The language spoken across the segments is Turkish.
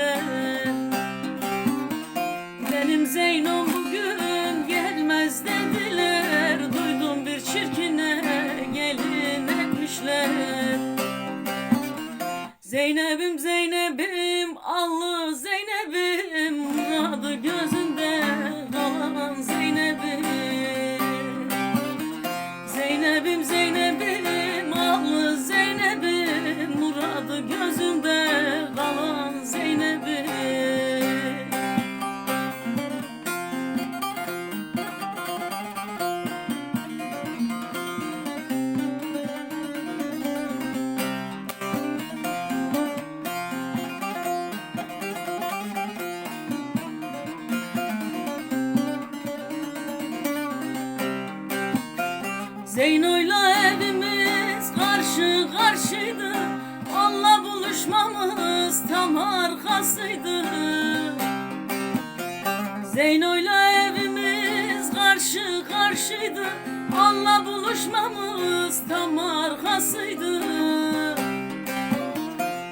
etmişler Benim Zeynom bugün gelmez dediler. Duydum bir çirkine gelin etmişler. Zeynep'im Zeynep'im allı Zeynep'im Muradı gözünde Zeyno'yla evimiz karşı karşıydı. Allah buluşmamız tam arkasıydı. Zeyno'yla evimiz karşı karşıydı. Allah buluşmamız tam arkasıydı.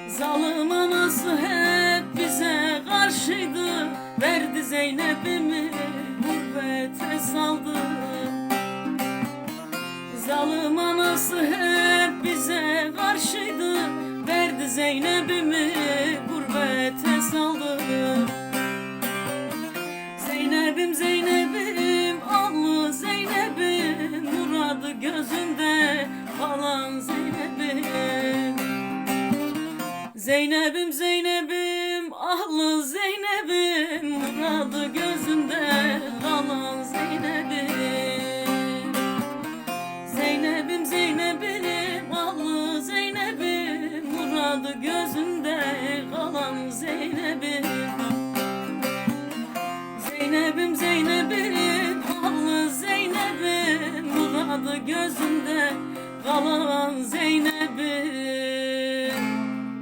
Zalim anası hep bize karşıydı. Verdi Zeynep'imi gurbete saldı Zalim anası hep bize karşıydı. Verdi Zeynep'imi gurbete saldı. Zeynep'im Zeynep'im allı Zeynep'im Muradı gözünde kalan Zeynep'im. Zeynep'im Zeynep'im ahlı Zeynep'im Muradı gözünde kalan Zeynep'im Zeynep'im Zeynep'im ahlı Zeynep'im. Muradı gözünde kalan Zeynep'im